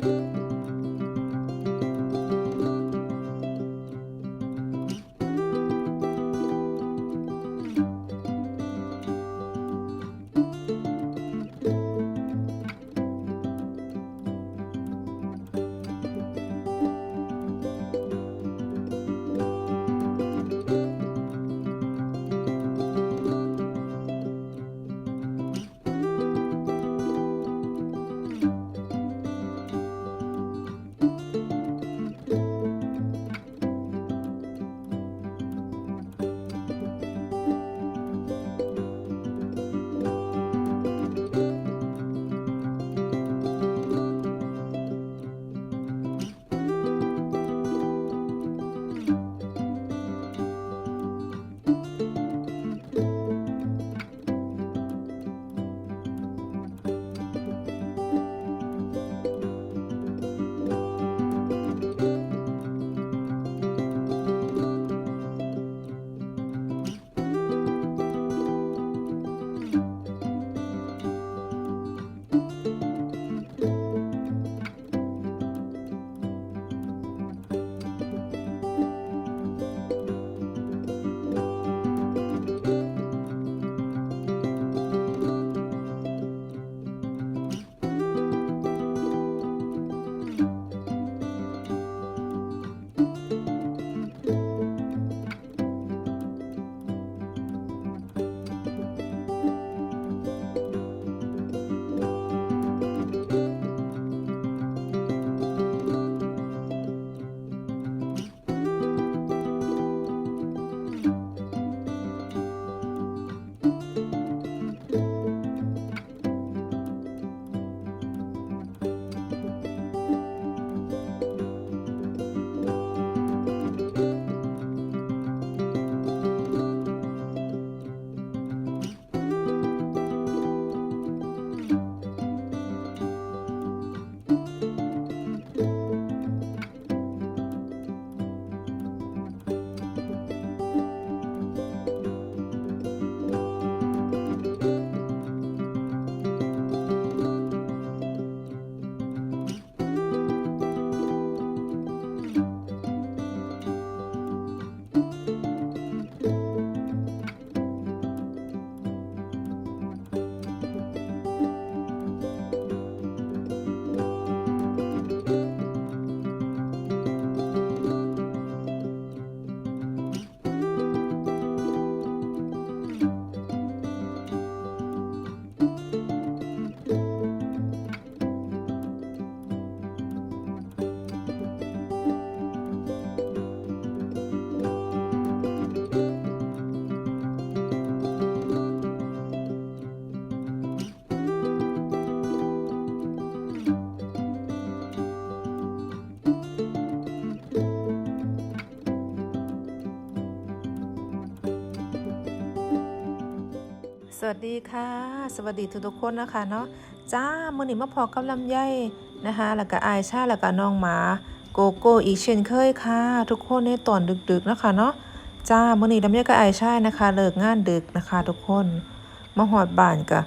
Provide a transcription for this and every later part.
ส วัสดีค่ะ สวัสดีทุกทุกคนนะคะเนาะจ้ามื่อนี้มาพอกับลำไยนะคะ แล้วก็อายชาแล้วก็น้องหมาโกโก้อีกเช่นเคยค่ะ ทุกคนในตอนดึกๆนะคะเนาะจ้ามื่อนี้ลำไยกับอายชานะคะเลิกงานดึกนะคะ ทุกคนมาหอดบ้านกะ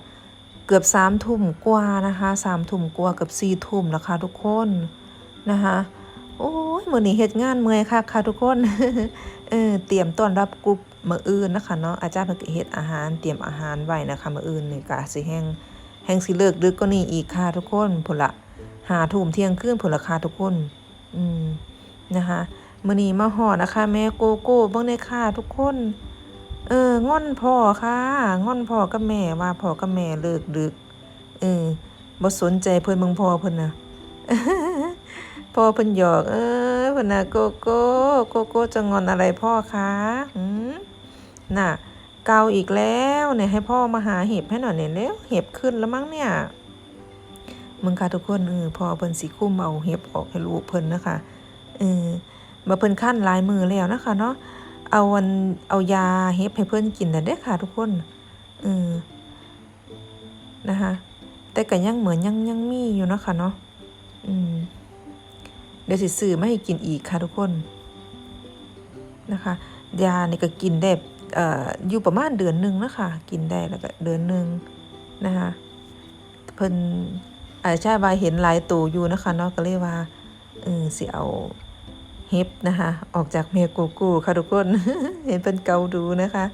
เกือบสามทุ่มกว่านะคะสามทุ่มกว่าเกือบสี่ทุ่มแล้วค่ะทุกคนนะคะโอ้ยมื่อนี้เฮ็ดงานเมื่อยค่ะค่ะทุกคนเออเตรียมต้อนรับกรุ๊ป มื้ออื่นนะคะเนาะอาจารย์เพิ่นก็เฮ็ดอาหารเตรียมอาหารไว้นะคะมื้ออื่นนี่ก็สิแฮงแฮงสิเลิกดึกกว่านี้อีกค่ะทุกคนพุ่นละหาทุ่มเที่ยงคืนพุ่นละค่ะทุกคน อืมนะคะมื้อนี้มาฮอดนะคะ แม่โกโก้เบิ่งได้ค่ะทุกคน เอองอนพ่อค่ะงอนพ่อกับแม่ว่าพ่อกับแม่เลิกดึกเออบ่สนใจเพิ่นเบิ่งพ่อเพิ่นน่ะพ่อเพิ่นหยอก เออเพิ่นน่ะโกโก้โกโก้จะงอนอะไรพ่อคะหืม น่ะ เกาอีกแล้วเนี่ยให้พ่อมาหาเห็บให้หน่อยเนี่ยเร็วเห็บขึ้นแล้วมั้งเนี่ยมึงค่ะทุกคนเออพอเพิ่นสิคุ้มเอาเห็บออกให้ลูกเพิ่นนะคะเออมาเพิ่นขั้นลายมือแล้วนะคะเนาะเอาวันเอายาเห็บให้เพิ่นกินน่ะเด้ค่ะทุกคนเออนะคะแต่ก็ยังเหมือนยังยังมีอยู่นะคะเนาะอืมเดี๋ยวสิซื้อมาให้กินอีกค่ะทุกคนนะคะยานี่ก็กินได้ ออยู่ประมาณเดือนหนึ่งนะคะ กินได้แล้วก็เดือนหนึ่งนะคะเพิ่นออาชาบาเห็นหลายตัวอยู่นะคะเนาะก็เลยว่าเออสิเอาเฮ็บนะคะ ออกจากแม่กูกูค่ะทุกคน เห็นเป็นเกาดูนะคะ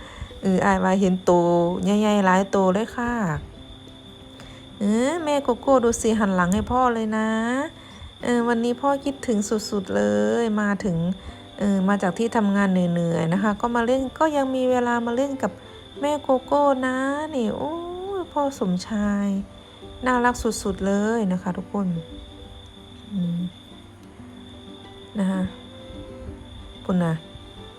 เอออายว่าเห็นตัวใหญ่ๆหลายตัวเลยค่ะเออแม่โกโก้ดูสิหันหลังให้พ่อเลยนะเออวันนี้พ่อคิดถึงสุดๆเลยมาถึง เออมาจากที่ทำงานเหนื่อยๆนะคะ ก็มาเล่นก็ยังมีเวลามาเล่นกับแม่โกโก้นะนี่โอ้พ่อสมชาย น่ารักสุดๆเลยนะคะ ทุกคนอืมนะคะปุ่นะ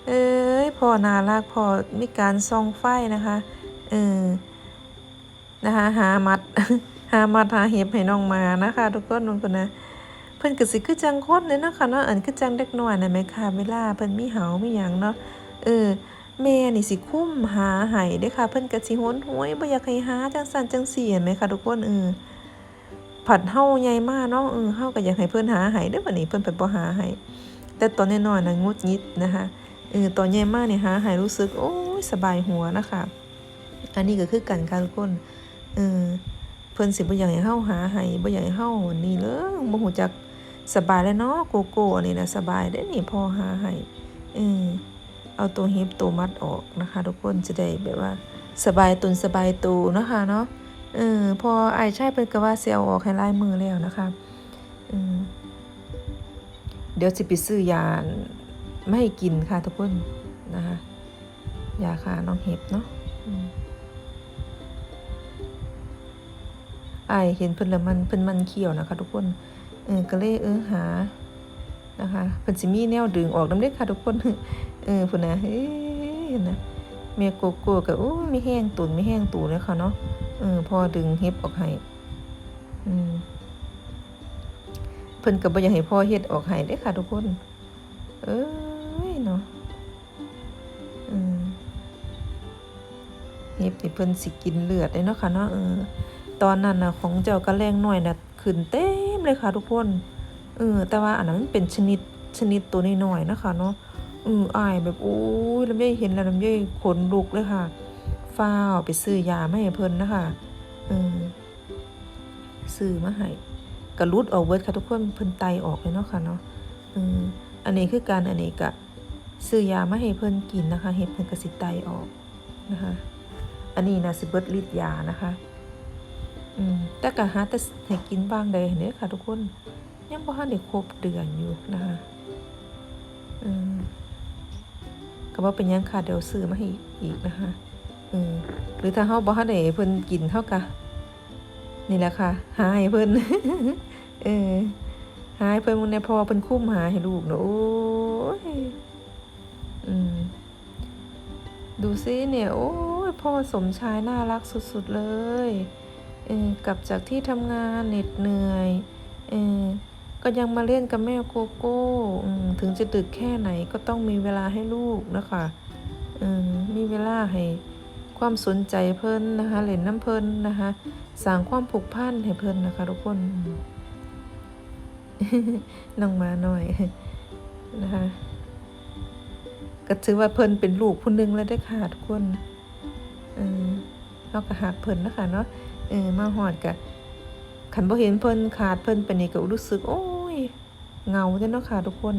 เอ้ยพอน่ารักพอมีการส่องไฟนะคะเออนะคะหามัดหามัดหาเห็บให้น้องมานะคะ ทุกคนนุ่นคนนะ พิ่นก็สิคือจังคนเลยนะคะเนาะอันคือจังเด็กน้อยนะแม่ค่ะเวลาเพิ่นมีเหามีหยังเนาะเออแม่นี่สิคุ้มหาให้เด้ค่ะ เพิ่นก็สิโหนหวยบ่อยากให้หาจังซั่นจังซี่เห็นไหมค่ะทุกคนเออผัดเฮาใหญ่มากเนาะเออเฮาก็อยากให้เพิ่นหาให้เด้อบัดนี้เพิ่นไปบ่หาให้แต่ตอนน้อยๆน่ะงุดงิดนะคะเออตอนใหญ่มากนี่หาให้รู้สึกโอ้ยสบายหัวนะคะอันนี้ก็คือกันค่ะทุกคนเออเพิ่นสิบ่อยากให้เฮาหาให้บ่อยากให้เฮานี่เลยบ่ฮู้จัก สบายแล้วเนาะโกโก้นี่นะสบายเด้นี่พอหาให้เออเอาตัวฮ็บตัวมัดออกนะคะ ทุกคนจะได้แบบว่า สบายตุนสบายตัวนะคะเนาะเออพอไอ้ายใช่เป็นก็ว่าเสียออกให้ลายมือแล้วนะคะอืมเดี๋ยวสิไปซื้อยาไม่ให้กินค่ะทุกคนนะคะยาคาน้องเห็บเนาะไอเห็นเพิ่นล้วมันเพิ่นมันเขียวนะคะ ทุกคน เออก็เลยเออหานะคะเพิ่นสิมีแนวดึงออกน้ำเล็กค่ะทุกคน เออพุ่นนะเฮ้ยนะแม่โกโก้ก็โอ้ยมีแห้งตุนมีแห้งตูนเลยค่ะเนาะเออพอดึงเฮ็บออกให้อืมเพิ่นก็บ่อยากให้พ่อเฮ็ดออกให้เด้ค่ะทุกคน เอ้ยเนาะอืมเฮ็บนี่เพิ่นสิกินเลือดเลยเนาะค่ะเนาะเออตอนนั้นน่ะของเจ้ากระแรงน้อยน่ะขึ้นเต็ม เลยค่ะทุกคนเออแต่ว่าอันนั้นมันเป็นชนิดชนิดตัวน้อยๆนะคะเนาะเอออายแบบโอ้ยลำไยเห็นแล้วลำไยขนลุกเลยค่ะฟ้าวไปซื้อยามาให้เพิ่นนะคะเออซื้อมาให้กระลุดออกเวิร์ดค่ะทุกคนเพิ่นไตออกเลยเนาะค่ะเนาะเอออันนี้คือการอันนี้กะซื้อยามาให้เพิ่นกินนะคะเฮ็ดเพิ่นกระสิไตออกนะคะ อันนี้นะสิเบิดฤทธิ์ยานะคะ อืมแต่ก็หาแต่ให้กินบ้างได้เด้อค่ะทุกคน ยังบ่ทันได้ครบเดือนอยู่นะคะอืมก็บ่เป็นหยังค่ะเดี๋ยวซื้อมาให้อีกนะคะอืมหรือถ้าเฮาบ่ทันได้เพิ่นกินเฮาก็นี่แหละค่ะ หาให้เพิ่นเออหาให้เพิ่นมื้อนี้พอเพิ่นคุ้มหาให้ลูกเนาะโอ้ยอืมดูซิเนี่ย โอ้ยพ่อสมชายน่ารักสุด ๆ เลย เออกลับจากที่ทำงานเหน็ดเหนื่อยเออก็ยังมาเล่นกับแม่โกโก้ถึงจะดึกแค่ไหนก็ต้องมีเวลาให้ลูกนะคะอืมมีเวลาให้ความสนใจเพิ่นนะคะเล่นน้ำเพิ่นนะคะสร้างความผูกพันให้เพิ่นนะคะ ทุกคนน้องมาหน่อยนะคะก็ถือว่าเพิ่นเป็นลูกผู้หนึงแล้วได้อค่ะทุกคนเออเราก็หักเพิ่นนะคะเนาะ เออมาหอดกะขันบ่เห็นเพิ่นขาดเพิ่นไปนี่ก็รู้สึก โอ้ยเงาจังเนาะค่ะทุกคน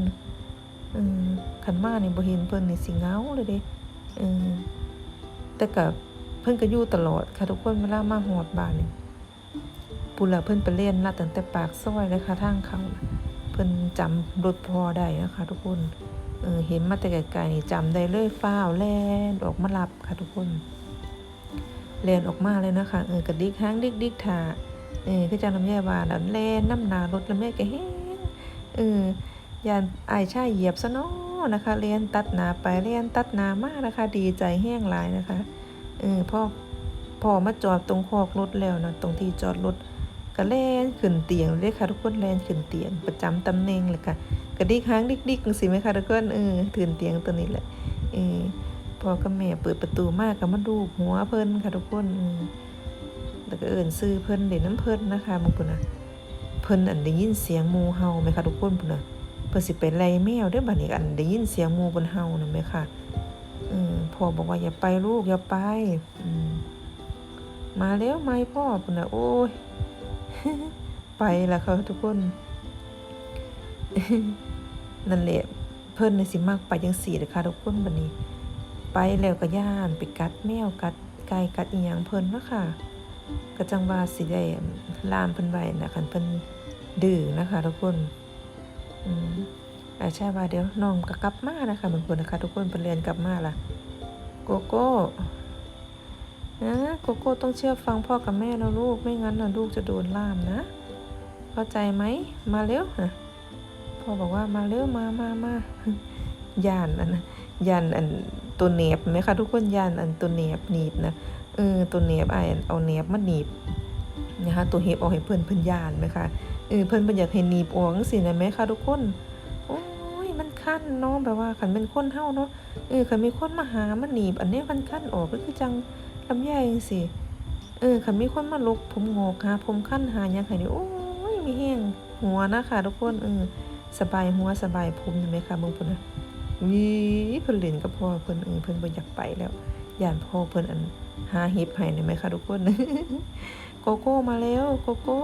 เออขันมานี่บ่เห็นเพิ่นนี่สิเงาเลยเด้เออแต่กับเพิ่นก็อยู่ตลอดค่ะทุกคนเวลามาหอดบ้านนี่ปุละเพิ่นไปเล่นลัดตั้งแต่ปากซอยเลยค่ะทางเขาเพิ่นจำรถพอได้นะคะทุกคนเออเห็นมาแต่ไกลๆนี่จำได้เลยฟ้าวแล่นออกมารับค่ะทุกคน แลนออกมาเลยนะคะเออกระดิกหางดิกดิกท่าเออคือจังลำไยว่าแล้วแลนน้ำนารถลำไยก็แห้งเออยานไอชายเหยียบซะเนาะนะคะเลียนตัดหนาไปเลียนตัดหนามากนะคะ ดีใจแห้งหลายนะคะเออพ่อพ่อมาจอดตรงคอกรถแล้วนะตรงที่จอดรถก็แล่นขึ้นเตียงเลยค่ะทุกคนแล่นขึ้นเตียงประจำตำแหน่งเลยค่ะกระดิกหางดิกดิกสิไหมคะทุกคนเออถืนเตียงตัวนี้แหละเออ พ่อกับแม่เปิดประตูมากก็มาดูหัวเพิ่นค่ะทุกคนแล้วก็เอิ่นซื้อเพิ่นเด่นน้ำเพิ่นนะคะมึงปุ่นนะเพิ่นอันได้ยินเสียงมูเห่าไหมคะทุกคนปุ่นนะเพิ่นสิไปไล่แมวด้อบัดนี้อันได้ยินเสียงมูบนเห่านั่นไหมคะอพ่อบอกว่าอย่าไปลูกอย่าไปอืมมาแล้วไหมพ่อปุ่นนะโอ้ยไปล้วค่ะทุกคนนั่นแหละเพิ่นน่ะสิมักไปจังซี่เด้อค่ะทุกคนบัดนี้ ไปแล้วก็ย่านไปกัดแมวกัดไก่กัดอีหยังเพิ่นเนาะค่ะก็จังว่าสิได้ล่ามเพิ่นไว้นะคันเพิ่นดื้อนะคะทุกคนอืมอาช่ว่าเดี๋ยวน้องก็กลับมานะคะเหมือนคนนะคะทุกคนเพิ่นเรียนกลับมาล่ะ โกโก้นะโกโก้ต้องเชื่อฟังพ่อกับแม่นะลูกไม่งั้นนะลูกจะโดนล่ามนะ เข้าใจไหมมาเร็วนะพ่อบอกว่ามาเร็วมามามาย่านอันนะย่านอัน ตัวเนบไหมคะทุกคนยานอันตัวเนบหนีบนะเออตัวเนบไอาเอาเนบมาหนีบนะคะตัวเห็บออกให้เพื่อนเพื่อนยานไหมคะเออเพื่อนเพื่อนอยากให้หนีบออกสินะไหมคะทุกคนโอ้ยมันคันเนาะแบบว่าขันเป็นคนเฮาเนาะเออขันมีคนมาหามันหนีบ อันนี้มันคันออกก็คือจังลำไยจังสิเออขันมีคนมาลกผมงอกหาผมคันหายังไงนี่โอ้ยมีแห้งหัวนะคะทุกคนเออสบายหัวสบายผมเห็นไหมคะเบิ่งพุ่นนะ วิเพิ่นเล่นกับพ่อเพิ่นเออเพิ่นบ่อยากไปแล้วย่านพ่อเพิ่นอันหาเห็บให้ได้ไหมคะทุกคนโกโก้มาแล้วโกโก้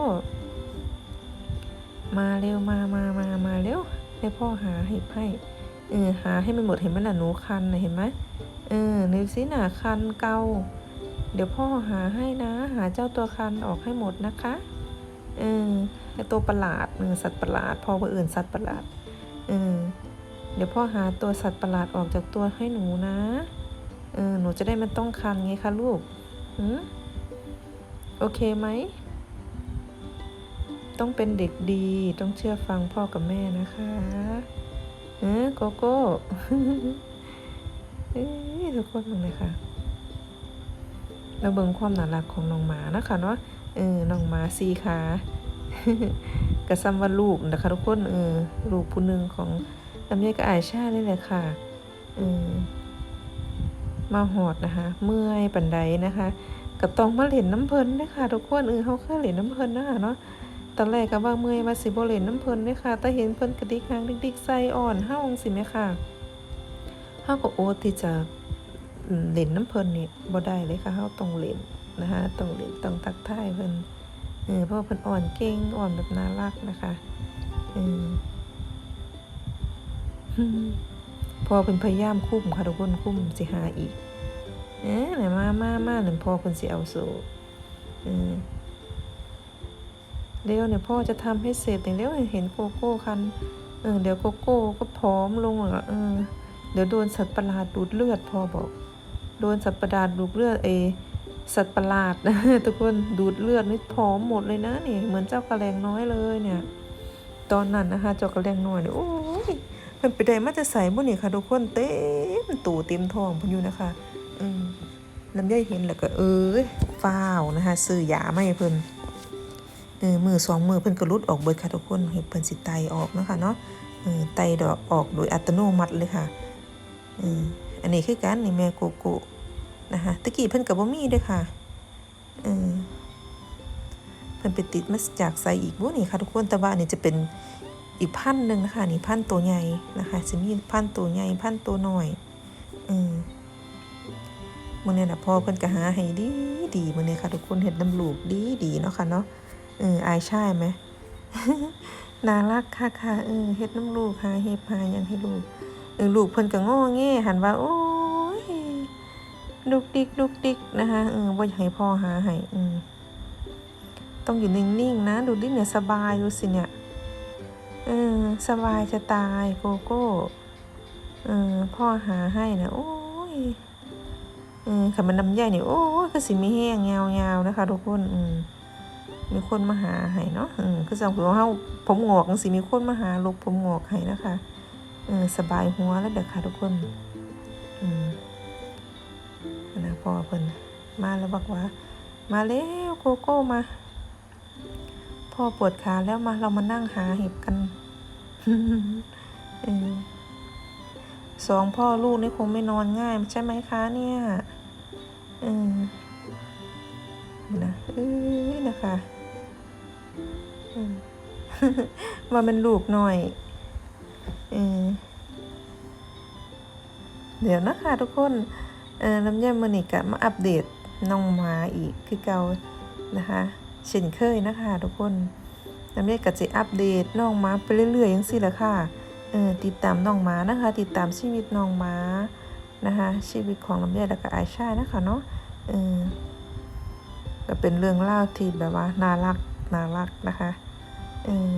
มาเร็วมามามามาเร็วให้พ่อหาเห็บให้เออหาให้มันหมดเห็นไหมน่ะหนูคันน่ะเห็นไหมเออนึกสิน่ะคันเกาเดี๋ยวพ่อหาให้นะ หาเจ้าตัวคันออกให้หมดนะคะเออไอตัวประหลาดเออสัตว์ประหลาดพ่อว่าอื่นสัตว์ประหลาดเออ เดี๋ยวพ่อหาตัวสัตว์ประหลาดออกจากตัวให้หนูนะ เออ หนูจะได้ไม่ต้องคันไงคะลูกหืมโอเคไหม ต้องเป็นเด็กดี ต้องเชื่อฟังพ่อกับแม่นะคะเออโกโก้เอ้ยทุกคนมองเลยค่ะ เราเบิ่งความน่ารักของน้องหมานะคะเนาะ เออ น้องหมาสีขากระซ้ำว่าลูกนะคะทุกคน เออ ลูกผู้หนึ่งของ ลำไยกับอายชาเลยแหละค่ะเออมาหอดนะคะ เมื่อยปันไดนะคะก็ต้องมาเล่นน้ำเพลินนะคะทุกคนเออเขาเคยเล่นน้ำเพลินนะคะเนาะตอนแรกก็ว่าเมื่อยมาสิบ่เล่นน้ำเพลินเลยค่ะแต่เห็นเพลินกระดิกหางดิกๆใส่อ่อนเฮาจังสิแม่ค่ะเฮาก็โอที่จะอืมเล่นน้ำเพลินนี่บ่ได้เลยค่ะเฮาต้องเล่นนะคะต้องเล่นต้องทักท้ายเพลินเออเพราะเพลินอ่อนเก่งอ่อนแบบน่ารักนะคะเออ พอเป็นพยายามคุ้มค่ะทุกคนคุ้มสิหาอีก เอ๊ะไหนมามามาหนึ่งพอคนสิเอาสู่เออเดี๋ยวเนี่ยพ่อจะทำให้เสร็จอย่เดี๋ยวเห็นโกโก้คันเออเดี๋ยวโกโก้ก็ผอมลงอะเออ เดี๋ยวโดนสัตว์ประหลาดดูดเลือดพ่อบอก โดนสัตว์ประหลาดดูดเลือดเอ สัตว์ประหลาดนะทุกคนดูดเลือดนี่ผอมหมดเลยนะนี่เหมือนเจ้ากระแรงน้อยเลยเนี่ย ตอนนั้นนะคะเจ้ากระแรงน้อยเนี่ยโอ้ย มันไปได้มาจะใส่บ่นี่ค่ะทุกคนเต็มตู่เต็มท้องพุ่นอยู่นะคะอืมลำไยเห็นแล้วก็เอ้ยฟ้าวนะคะซื้อยาไมาให้เพิ่นเออมือสองมือเพิ่นก็รุดออกเบิดค่ะทุกคนให้เพิ่นสิไตออกนะคะเนาะเออไตดอกออกโดยอัตโนมัติเลยค่ะเอออันนี้คือกันนี่แม่โกโก้นะคะตะกี้เพิ่นก็บ่มีด้อค่ะเออเพิ่นไปติดมาจากไสอีกบ่นี่ค่ะทุกคนแต่ว่าอันนี้จะเป็น อีกพันหนึ่งนะคะนี่พันตัวใหญ่นะคะจะมีพันตัวใหญ่พันตัวหน้อยอืมมันเนี่ยนะพ่อเพิ่นก็หาให้ดีดีมันเนี่ยค่ะ ทุกคนเห็นน้ำลูกดีดีเนาะค่ะเนาะเอออายใช่ไหมน่ารักค่ะค่ะเออเฮ็ดน้ำลูกหาเฮ็บหายังให้ลูกเออลูกเพิ่นก็งอแงหันว่า โอ้ยลูกดิกลูกดิกนะคะเออบ่อยากให้พ่อหาให้อืมต้องอยู่นิ่งๆนะ ดูดิเนี่ยสบายดูสิเนี่ย เออ สบายจะตายโกโก้เออพ่อหาให้นะโอ้ยเออขันมันน้ำใหญ่นี่โอ้ยก็สิมีแห้งยาวๆนะคะทุกคนอืมมีคนมาหาให้เนาะอืมคือสังเกตว่าเฮาผมงอกจังสิมีคนมาหาลบผมงอกให้นะคะเออสบายหัวแล้วเด้อค่ะทุกคนอืมนะพ่อเพิ่นมาแล้วบอกว่า มาแล้วโกโก้มา พ่อปวดขาแล้วมาเรามานั่งหาเห็บกันสองพ่อลูกนี่คงไม่นอนง่ายใช่ไหมคะเนี่ยเออนะเอ้ยนะคะมาเป็นลูกหน่อยเออเดี๋ยวนะคะทุกคนเออลำไยมือนิกะมาอัปเดตน้องหมาอีกคือเก่านะคะ เช่นเคยนะคะ ทุกคนน้ำเยก็จะอัปเดตน้องหมาไปเรื่อยๆอย่างสิละค่ะเออติดตามน้องหมานะคะ ติดตามชีวิตน้องหมานะคะชีวิตของลำไยแล้วก็อายชานะคะเนาะเออก็เป็นเรื่องเล่าที่แบบว่าน่ารักน่ารักนะคะเออ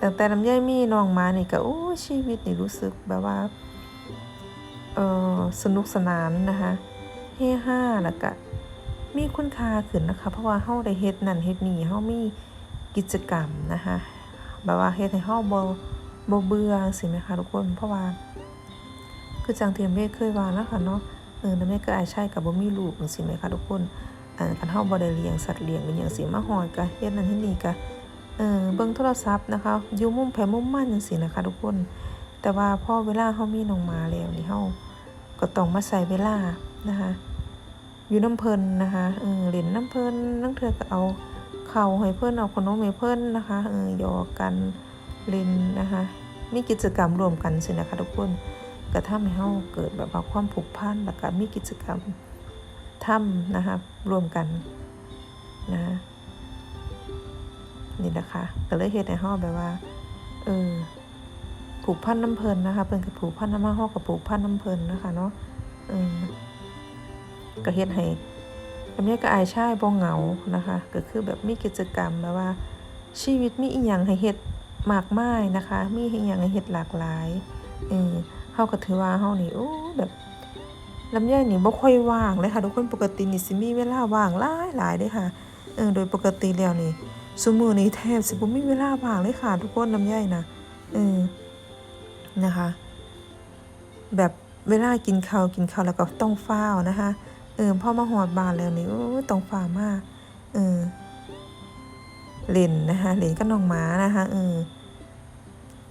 ตั้งแต่ลำไยมีน้องหมานี่ก็โอ้ชีวิตนี่รู้สึกแบบว่าเออสนุกสนานนะคะเฮฮาแล้วก็ มีคุณค่าขึ้นนะคะ เพราะว่าเฮาได้เฮ็ดนั่นเฮ็ดนี่เฮามีกิจกรรมนะคะแบบว่าเฮ็ดให้เฮาบ่บ่เบื่อสิแม่คะทุกคน เพราะว่า คือจังเที่แม่เคยว่านะคะเนาะเออแม่ก็อายใช่กับบ่มีลูกจังซี่แม่คะทุกคนอ่าคันเฮาบ่ได้เลี้ยงสัตว์เลี้ยงเป็นหยังสิมาหอยก็เฮ็ดนั่นเฮ็ดนี่ก็เออเบิ่งโทรศัพท์นะคะอยู่มุมไผมุมมันจังซี่นะคะทุกคน แต่ว่าพอเวลาเฮามีน้องหมาแล้วนี่เฮาก็ต้องมาใส่เวลานะคะ อยู่น้ำเพลินนะคะเออเล่นน้ำเพลินนั่งเถือก็เอาเข่าให้เพื่อนเอาขนมให้เพื่อนนะคะเออหยอกกันเล่นนะคะมีกิจกรรมรวมกันสินะคะทุกคนก็ทำให้เฮาเกิดแบบว่าความผูกพันแล้วก็มีกิจกรรมทำนะคะรวมกันนะนี่นะคะก็เลยเฮ็ดให้เฮาแบบว่าเออผูกพันน้ำเพลินนะคะเพิ่นกับผูกพันน้ำมาเฮากับผูกพันน้ำเพลินนะคะเนาะเออ ก็เฮ็ดให้อันนี้ก็อายชายบ่เหงานะคะ ก็คือแบบมีกิจกรรมแบบว่า ชีวิตมีอีหยังให้เฮ็ดมากมายนะคะ มีอีหยังให้เฮ็ดหลากหลายเออเฮาก็ถือว่าเฮานี่โอ้แบบลำไยนี่บ่ค่อยว่างเลยค่ะทุกคนปกตินี่สิมีเวลาว่างหลายหลายเด้ค่ะเออโดยปกติแล้วนี่ซุมื้อนี้แทบสิบ่มีเวลาว่างเลยค่ะ ทุกคนลำไยนะเออนะคะ แบบเวลากินข้าวกินข้าวแล้วก็ต้องเฝ้าวนะคะ เออพอมาหอดบานแล้วนี่โอ้ต้องฝ่ามาเออเล่นนะคะเล่นก็น้องหมานะคะเออ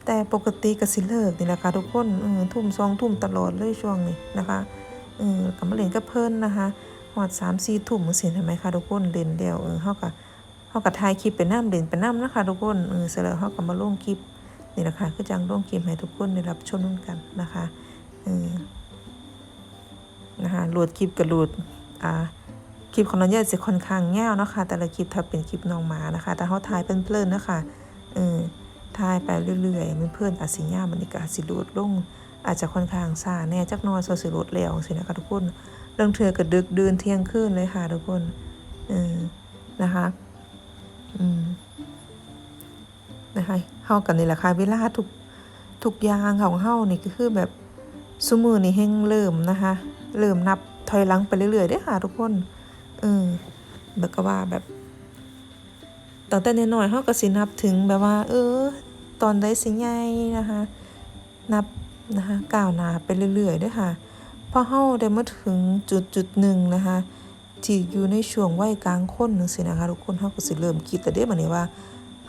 แต่ปกติก็สิเลิกนี่แหละค่ะทุกคนเออทุ่มสองทุ่มตลอดเลยช่วงนี้นะคะเออก็มาเล่นกับเพิ่นนะคะหอดสามสี่ทุ่มเสียทำไมคะทุกคนเล่นเดียวเออเขาก็เขาก็ถ่ายคลิปไปน้ำเล่นไปน้ำนะคะทุกคนเออเสร็จแล้วเขาก็มาลงคลิปนี่แหละค่ะคือจังลงคลิปให้ทุกคนได้รับชมกันนะคะเออ นะคะหลดคลิปกับหลดอ่าคลิปของน้องยายจะค่อนข้างยาวเนาะคะแต่ละคลิปถ้าเป็นคลิปน้องหมานะคะ แต่เขาถ่ายเพลินๆนะคะเออถ่ายไปเรื่อยๆมันเพื่อนอาจสิยาวมันนี่ก็อาจสิโหลดลงอาจจะค่อนข้างซาแน่จักนอยโซสิโหลดแล้วสินะคะทุกคนเรื่องเถื่อก็ดึกเดินเที่ยงคืนเลยค่ะทุกคนเออนะคะอืมนะคะเฮากันนี่แหละค่ะเวลาทุกทุกอย่างของเฮานี่ก็คือแบบสมือนี่เฮงเริ่มนะคะ เริ่มนับถอยหลังไปเรื่อยๆได้อค่ะทุกคน เออแบบก็ว่าแบบตั้งแต่น้อยๆเฮาก็สินับถึงแบบว่า เออ ตอนได้สิใหญ่นะคะ นับนะคะก้าวหน้าไปเรื่อยๆด้อค่ะพอเฮาได้มาถึงจุดจุดหนึ่งนะคะที่อยู่ในช่วงวัยกลางคนจังซี่นะคะ ทุกคนเฮาก็สิเริ่มคิดแต่เด้บัดนี้ว่า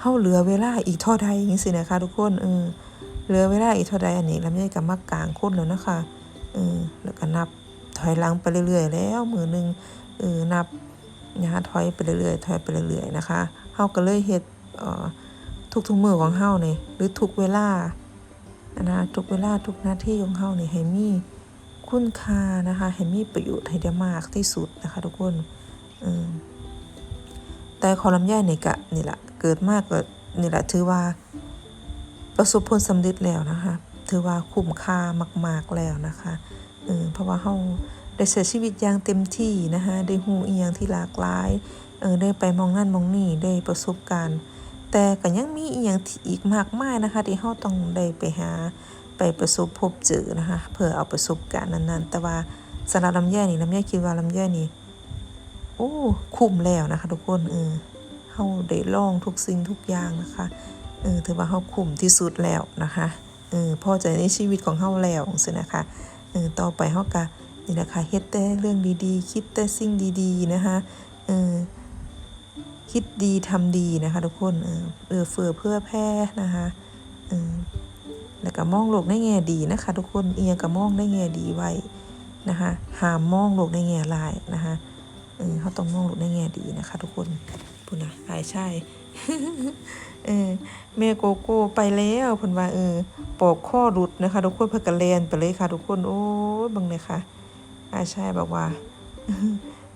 เฮาเหลือเวลาอีกเท่าใดจังซี่นะคะ ทุกคนเออเหลือเวลาอีกเท่าใดอันนี้ลำไยก็มากลางคนแล้วนะคะเออแล้วก็นับ ถอยหลังไปเรื่อยๆ แล้วมือหนึ่งเออนับนะคะถอยไปเรื่อยๆถอยไปเรื่อยๆนะคะเฮาก็เลยเฮ็ดเอ่อทุกมือของเฮานี่หรือทุกเวลานะทุกเวลาทุกนาทีของเฮานี่ให้มีคุณค่านะคะให้มีประโยชน์ให้ได้มากที่สุดนะคะทุกคนเออแต่ขอลำไยนี่ก็นี่แหละเกิดมากก็นี่แหละถือว่าประสบผลสำเร็จแล้วนะคะ ถือว่าคุ้มค่ามาก ๆแล้วนะคะ เออเพราะว่าเราได้ใช้ชีวิตอย่างเต็มที่นะคะได้หูอีหยังที่หลากหลายเออได้ไปมองนั่นมองนี่ได้ประสบการณ์ แต่ก็ยังมีอีหยังที่อีกมากมายนะคะที่เราต้องได้ไปหาไปประสบพบเจอนะคะเพื่อเอาประสบการณ์นั้นๆ แต่ว่าสำหรับลำไยนี่ลำไยคิดว่าลำไยนี่โอ้คุ้มแล้วนะคะ ทุกคนเออเฮาได้ลองทุกสิ่งทุกอย่างนะคะเออถือว่าเฮาคุ้มที่สุดแล้วนะคะเออพอใจในชีวิตของเฮาแล้วสินะคะ ออต่อไปเฮาก็นี่แหละค่ะเฮ็ดแต่เรื่องดีๆ คิดแต่สิ่งดีๆนะคะเออคิดดีทำดีนะคะ ทุกคนเออเออเฟือเพื่อแพร่นะคะเออแล้วก็มองโลกในแง่ดีนะคะ ทุกคนเอียงก็มองในแง่ดีไว้นะคะห้ามมองโลกในแง่ร้ายนะคะเออเขาต้องมองโลกในแง่ดีนะคะ ทุกคนปุ่นนะอายใช่ เออแม่โกโก้ไปแล้วเพิ่นว่าเออปอกข้อหลุดนะคะ ทุกคนเพิ่นก็แล่นไปเลยค่ะ ทุกคนโอ้ยบิ่งเลยค่ะอาชายบอกว่า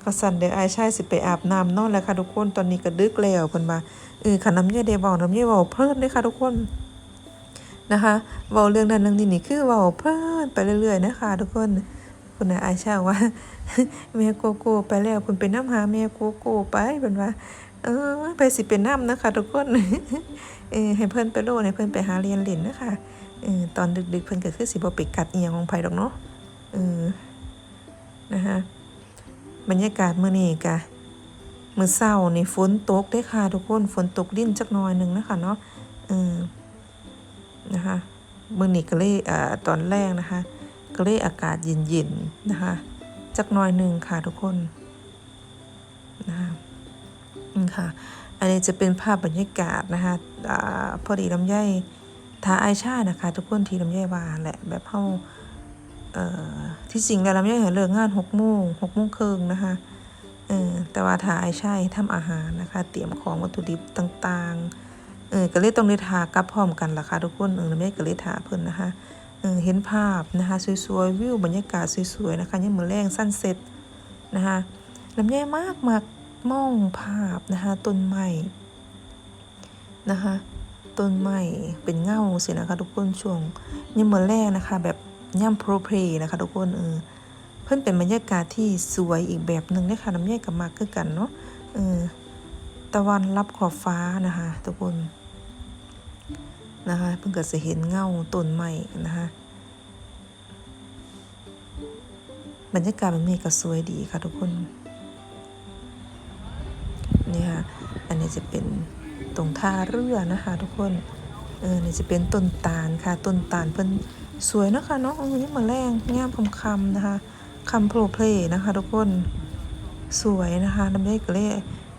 ก็สั่นเดี๋ยวอาชายสิไปอาบน้ำนอนแล้วค่ะทุกคนตอนนี้ก็ดึกแล้วเพิ่นว่าเออขันน้ำเยาเดเว้าน้ำเยาเว้าเพลินเลยค่ะ ทุกคนนะคะเว้าเรื่องนั้นเรื่องนี้นี่คือเว้าเพลินไปเรื่อยๆนะคะ ทุกคนคุณนายอายชาว่าแม่โกโก้ไปแล้วเพิ่นไปน้ำหาแม่โกโก้ไปเพิ่นว่า เออไปสิเป็นน้ำนะคะทุกคนเออให้เพิ่อนไปโลให้เพิ่อนไปหาเรียนเล่นนะคะเออตอนดึกๆเพิ่อนก็คือสิบ่ไปกัดเอียงของไผ่ดอกเนาะเออนะคะบรรยากาศเมื้อนี้กะมื้อเช้านี่ฝนตกเด้ค่ะทุกคนฝนตกลิ้นจักน่อยหนึ่งนะคะเนาะเออนะคะเมื้อนี้ก็เลยอ่าตอนแรกนะคะ ก็เลยอากาศเย็นๆนะคะจักน่อยหนึ่งค่ะทุกคน ค่ะ อันนี้จะเป็นภาพบรรยากาศนะคะอพอดีลำไยทาไอายชานะคะ ทุกคนที่ลำไยว่าแหละแบบเฮาเออที่จริงแล้วลำไยเห็นเลิกงานหกโมงหกโมงครึ่งนะคะเออแต่ว่าทาไอายชาทำอาหารนะคะ เตรียมของวัตถุดิบต่างๆเออก็เลยต้องได้ทากับพร้อมกันล่ะค่ะทุกคนเออลำไยก็เลยทาเพิ่นนะคะเออเห็นภาพนะคะสวยๆวิวบรรยากาศสวยๆนะคะยังมือแรงสั้นเซ็ตนะคะลำไยมากมาก ม่องภาพนะคะต้นไม้นะคะต้นไม้เป็นเงาสินะคะทุกคนช่วงย่ำเมื่อแรกนะคะ แบบย่ำโปรเพลนะคะทุกคนเออเพิ่นเป็นบรรยากาศที่สวยอีกแบบหนึ่งนะคะน้ำแยกกับมากคือกันเนาะเออตะวันรับขอบฟ้านะคะทุกคนนะคะเพิ่งเกิดจะเห็นเงาต้นไม้นะคะบรรยากาศมันมีก็สวยดีค่ะทุกคน นี่ค่ะ อันนี้จะเป็นตรงท่าเรือนะคะ ทุกคน เออนี่จะเป็นต้นตาลค่ะ ต้นตาลเพิ่นสวยนะคะเนาะอันนี้มาแรงงามคำคำนะคะคำโปรเพลย์นะคะ ทุกคน สวยนะคะน้ำได้ก็เลย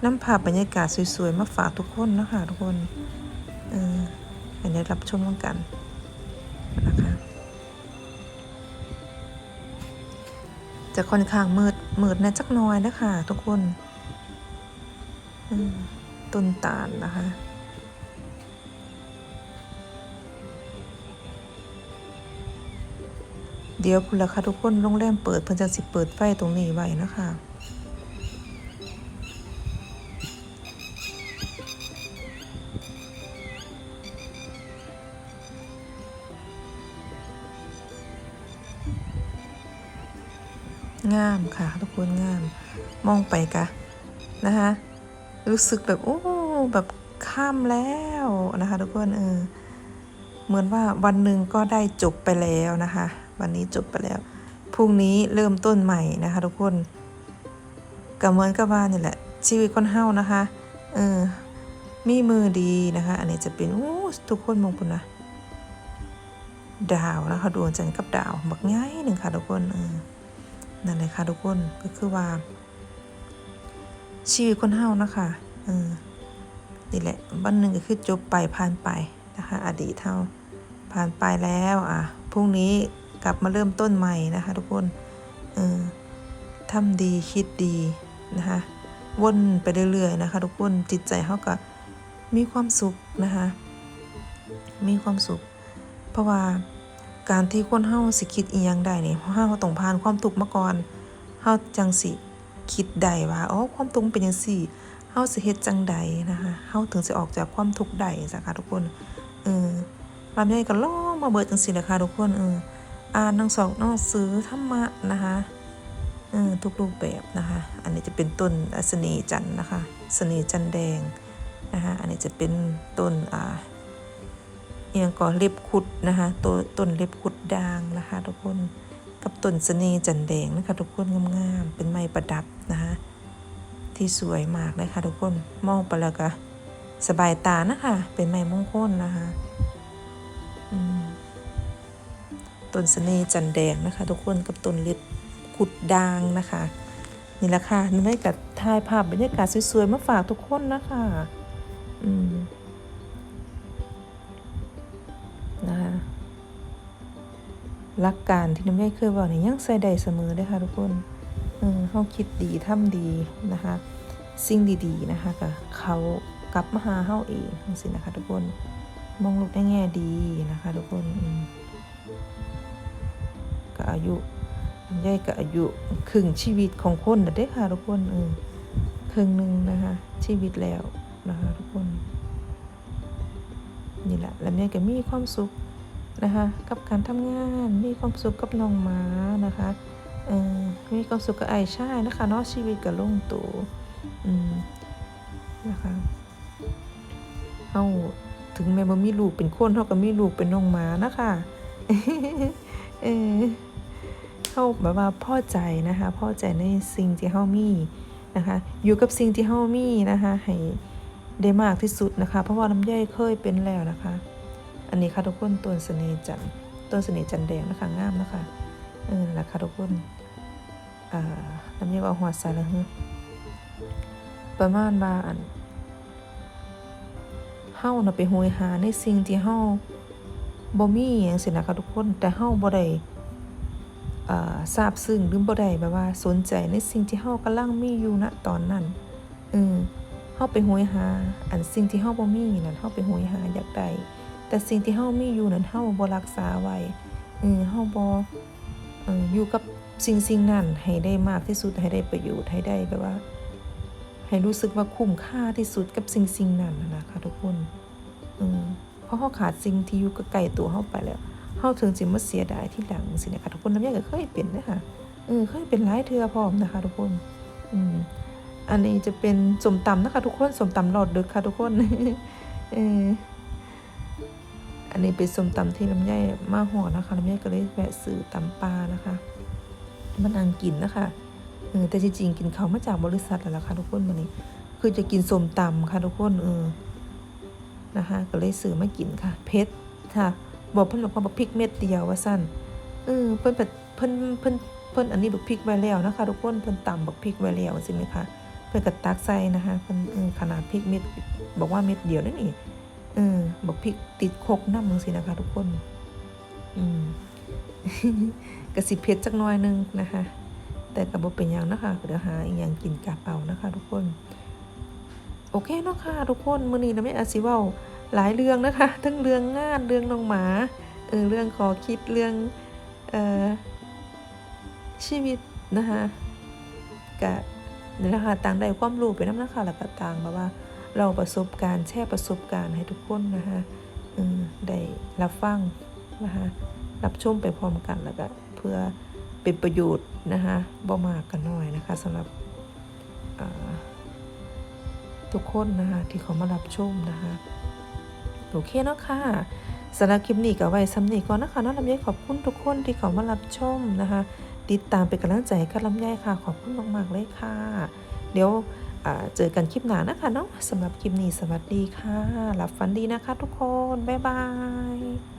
น้ำภาพบรรยากาศสวยๆ มาฝากทุกคนนะคะ ทุกคน เอออันนี้รับชมกันนะคะจะค่อนข้างมืดมืดน่จักน้อยนะคะทุกคน ต้นตาลนะคะ เดี๋ยวพุ่นละค่ะทุกคนโรงแรมเปิดเพิ่นจะสิเปิดไฟตรงนี้ไว้นะคะงามค่ะทุกคนงาม มองไปกะนะคะ รู้สึกแบบโอ้แบบข้ามแล้วนะคะทุกคนเออเหมือนว่าวันหนึ่งก็ได้จบไปแล้วนะคะ วันนี้จบไปแล้วพรุ่งนี้เริ่มต้นใหม่นะคะ ทุกคนก็เหมือนกับว่านี่แหละ ชีวิตคนเฮานะคะเออมีมือดีนะคะ อันนี้จะเป็นโอ้ทุกคนมองปุ่นนะดาวนะคะดวงจันทร์กับดาวบักง่ายหนึ่งค่ะทุกคนเออนั่นเลยค่ะทุกคนก็คือว่า ชีวิตคนเฮานะคะเออนี่แหละวันหนึ่งก็คือจบไปผ่านไปนะคะ อดีตเฮาผ่านไปแล้วอะพรุ่งนี้กลับมาเริ่มต้นใหม่นะคะ ทุกคนเออทำดีคิดดีนะคะวนไปเรื่อยๆนะคะ ทุกคนจิตใจเฮาก็มีความสุขนะคะมีความสุข เพราะว่าการที่คนเฮาสิคิดอีหยังได้นี่ยเฮาต้องผ่านความทุกข์มาก่อนเฮาจังสิ คิดได้ว่าอ๋อความทุกข์เป็นจังซี่เฮาสิเฮ็ดจังใดนะคะเฮาถึงสิออกจากความทุกข์ได้จ้ะค่ะทุกคนเออลำไยก็ล่องมาเบิดจังซี่แหละคะทุกคนเอออ่านหนังสองหนังสือธรรมะนะคะเออทุกรูปแบบนะคะ อันนี้จะเป็นต้นอัศนีจันนะคะสนีจันแดงนะคะอันนี้จะเป็นต้นอ่าเอียงก่อเล็บขุดนะคะตัวต้นเล็บขุดด่างนะคะ ทุกคนกับต้นเสน่จันแดงนะคะ ทุกคนงามๆเป็นไม้ประดับ นะคะที่สวยมากเลยค่ะทุกคนมองไปแล้วก็สบายตานะคะ เป็นไม้มงคลนะคะต้นเสน่ห์จันแดงนะคะ ทุกคนกับต้นเล็บขุดด่างนะคะ นี่แหละค่ะนี่ได้กับถ่ายภาพบรรยากาศสวยๆมาฝากทุกคนนะคะอืมนะคะหลักการที่น้ำย่เคยบอกเนี่ยยังใส่ได้เสมอเลยค่ะทุกคน ออเขาคิดดีทำดีนะคะ สิ่งดีๆนะคะก็เขากลับมาหาเฮาเองทั้งสินะคะทุกคนมองลูกในแง่ดีนะคะ ทุกคนอืมก็อายุยายก็อายุครึ่งชีวิตของคนนะเด้ค่ะทุกคนเออครึ่งหนึ่งนะคะ ชีวิตแล้วนะคะทุกคน นี่แหละแล้วแม่ก็มีความสุขนะคะ กับการทำงานมีความสุขกับน้องหมานะคะ มีความสุขกับไอ้ชายนะคะเนาะชีวิตก็ลงตัวนะคะเฮาถึงแม้บ่มีลูกเป็นคนเฮาก็มีลูกเป็นน้องหมานะคะเออเฮาแบบว่าพอใจนะคะ พอใจในสิ่งที่เฮามีนะคะ อยู่กับสิ่งที่เฮามีนะคะ ให้ได้มากที่สุดนะคะ เพราะว่าลำไยเคยเป็นแล้วนะคะ อันนี้ค่ะทุกคนต้นเสน่ห์จันต้นเสน่ห์จันแดงนะคะงามนะคะ เออนั่นแหละค่ะทุกคนอ่าลำไยว่าหัวใส่และเฮอประมาณว่าอันเฮาน่ะไปโหยหาในสิ่งที่เฮาบ่มีหยังสินะคะทุกคน แต่เฮาบ่ได้อ่าทราบซึ้งหรือบ่ได้แบบว่าสนใจในสิ่งที่เฮากำลังมีอยู่ณตอนนั้นเออเฮาไปโหยหา อันสิ่งที่เฮาบ่มีนั่นเฮาไปโหยหาอยากได้แต่สิ่งที่เฮามีอยู่นั้นเฮาบ่รักษาไว้เออเฮาบ่ อยู่กับสิ่งสิ่งนั้นให้ได้มากที่สุดให้ได้ประโยชน์ให้ได้แบบว่า ให้รู้สึกว่าคุ้มค่าที่สุดกับสิ่งสิ่งนั้นนะคะทุกคนเพราะเฮาขาดสิ่งที่อยู่ใกล้ๆตัวเฮาไปแล้วเฮาถึงสิมาเสียดายที่หลังสินะคะทุกคนน้ำยาก็เคยเป็นนะคะเออเคยเป็นหลายเทือพร้อมนะคะ ทุกคนอืมอันนี้จะเป็นสมตำนะคะ ทุกคนสมตำหลอดดึกค่ะ ทุกคนเออ อันนี้เป็นส้มตำที่ลำไยมาห่อนะคะลำไยก็เลยแวะซื้อตำปลานะคะมันอังกินนะคะเออแต่จริงๆกินเขามาจากบริษัทแล้วล่ะค่ะทุกคนวันนี้ คือจะกินส้มตำค่ะทุกคนเออนะคะก็เลยซื้อมากินค่ะ เพชรค่ะ บอกเพิ่นบอกว่าบักพริกเม็ดเดียวว่าสั้นเออเพิ่นแบบเพิ่นเพิ่นเพิ่นอันนี้บักพริกไว้แล้วนะคะทุกคนเพิ่นตำบักพริกไว้แล้วใช่ไหมคะเพิ่นก็ตักใส่นะคะเพิ่นขนาดพริกเม็ดบอกว่าเม็ดเดียวนั่นเอง เออบอกพริกติดโคกน้ำมึงสินะคะทุกคน อืมกระสิเผ็ดจักหน้อยหนึงนะคะ แต่กับบเป็นยังนะคะเดี๋ยวหาอีกอย่างกินกับเอานะคะ ทุกคน โอเคเนาะค่ะ ทุกคนมื้อนี้นะไม่อาจสิว้าหลายเรื่องนะคะ ทั้งเรื่องงานเรื่องน้องหมาเออเรื่องขอคิดเรื่องเอ่อชีวิตนะคะกะนี่แหละคะต่างได้ความรู้ไปน้ำนะคะแล้วก็ต่างแบบว่า เราประสบการณ์แชร์ประสบการณ์ให้ทุกคนนะคะได้รับฟังนะคะรับชมไปพร้อมกันแล้วก็เพื่อเป็นประโยชน์นะคะบ่มากกันหน้อยนะคะสำหรับทุกคนนะคะที่เขามารับชมนะคะโอเคเนาะค่ะสำหรับคลิปนี้ก็ไว้สำนีก่อนนะคะน้องลำไยขอบคุณทุกคนที่เขามารับชมนะคะ ติดตามเป็นกำลังใจให้กับลำไยค่ะ ขอบคุณมากๆเลยค่ะ เดี๋ยว เจอกันคลิปหน้านะคะเนาะสำหรับคลิปนี้สวัสดีค่ะหลับฝันดีนะคะทุกคน บ๊ายบาย